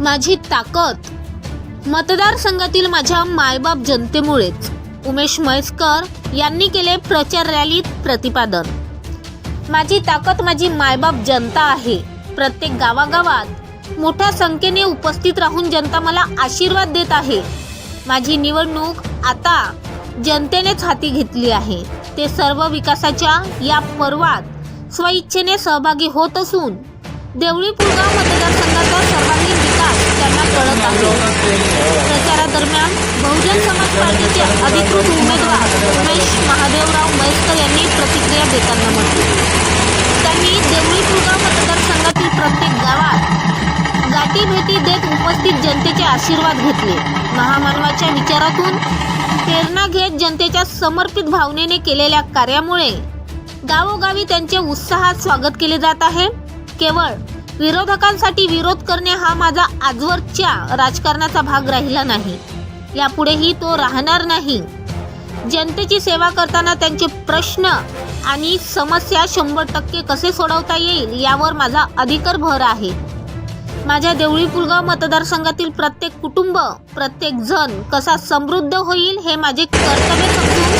माझी ताकद. मतदारसंघातील माझ्या मायबाप जनतेमुळेच. उमेश म्हैसकर यांनी केले प्रचार रॅलीत प्रतिपादन. माझी ताकद माझी मायबाप जनता आहे. प्रत्येक गावागावात मोठ्या संख्येने उपस्थित राहून जनता मला आशीर्वाद देत आहे. माझी निवडणूक आता जनतेनेच हाती घेतली आहे. ते सर्व विकासाच्या या पर्वात स्वइच्छेने सहभागी होत असून देवळी मतदार प्रचारादरम्यान बहुजन समाज पार्टीचे अधिकृत उमेदवार उमेश महादेवराव म्हैसकर यांनी प्रतिक्रिया देताना म्हटले. त्यांनी देवळी पुलगाव मतदारसंघातील प्रत्येक गावात गाठी भेटी देत उपस्थित जनतेचे आशीर्वाद घेतले. महामानवाच्या विचारातून प्रेरणा घेत जनतेच्या समर्पित भावनेने केलेल्या कार्यामुळे गावोगावी त्यांचे उत्साहात स्वागत केले जात आहे. केवळ विरोधकांसाठी विरोध करणे हा माझा आजवरच्या राजकारणाचा भाग राहिला नाही. यापुढेही तो राहणार नाही. जनतेची सेवा करताना त्यांचे प्रश्न आणि समस्या शंभर टक्के कसे सोडवता येईल यावर माझा अधिकर भर आहे. माझ्या देवळी पुलगाव मतदारसंघातील प्रत्येक कुटुंब प्रत्येक जण कसा समृद्ध होईल हे माझे कर्तव्य समजून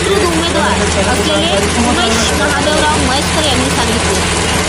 अधिकृत उमेदवार असलेले उमेश महादेवराव म्हैसकर यांनी सांगितले.